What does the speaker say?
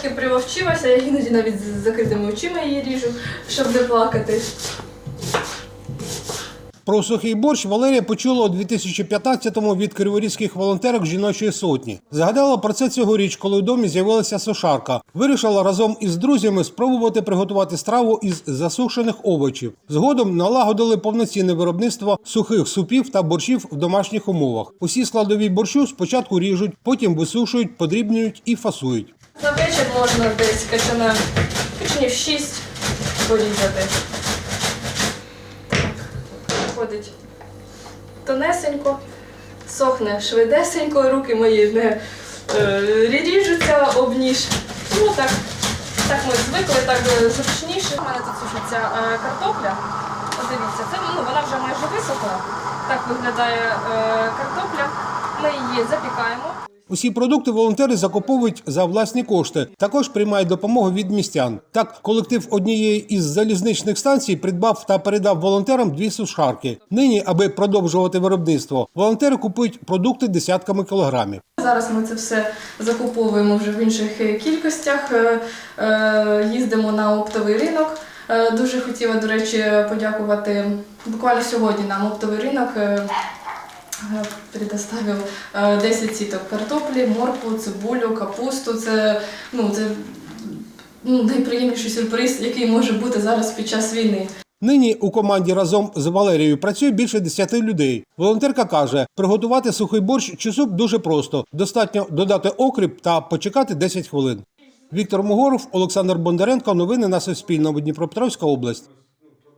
трошки приловчилася, я іноді навіть з закритими очима її ріжу, щоб не плакати. Про сухий борщ Валерія почула у 2015-му від криворізьких волонтерок жіночої сотні. Згадала про це цьогоріч, коли у домі з'явилася сушарка. Вирішила разом із друзями спробувати приготувати страву із засушених овочів. Згодом налагодили повноцінне виробництво сухих супів та борщів в домашніх умовах. Усі складові борщу спочатку ріжуть, потім висушують, подрібнюють і фасують. За вечір можна десь качана качанів 6 порізати. Виходить тонесенько, сохне швидесенько, руки мої не е, ріжуться об ніж. Ну так, так ми звикли, так е, зручніше. У мене тут сушиться е, картопля. Подивіться, це ну, вона вже майже висохла. Так виглядає е, картопля. Ми її запікаємо. Усі продукти волонтери закуповують за власні кошти. Також приймають допомогу від містян. Так, колектив однієї із залізничних станцій придбав та передав волонтерам дві сушарки. Нині, аби продовжувати виробництво, волонтери купують продукти десятками кілограмів. Зараз ми це все закуповуємо вже в інших е, кількостях. е, е, Їздимо на оптовий ринок. Дуже хотіла, до речі, подякувати буквально сьогодні нам оптовий ринок. Предоставив е, 10 сіток картоплі, моркву, цибулю, капусту. Це, ну, це ну, найприємніший сюрприз, який може бути зараз під час війни. Нині у команді разом з Валерією працює більше 10 людей. Волонтерка каже, приготувати сухий борщ чи суп дуже просто. Достатньо додати окріп та почекати 10 хвилин. Віктор Могоров, Олександр Бондаренко. Новини на Суспільному. Дніпропетровська область.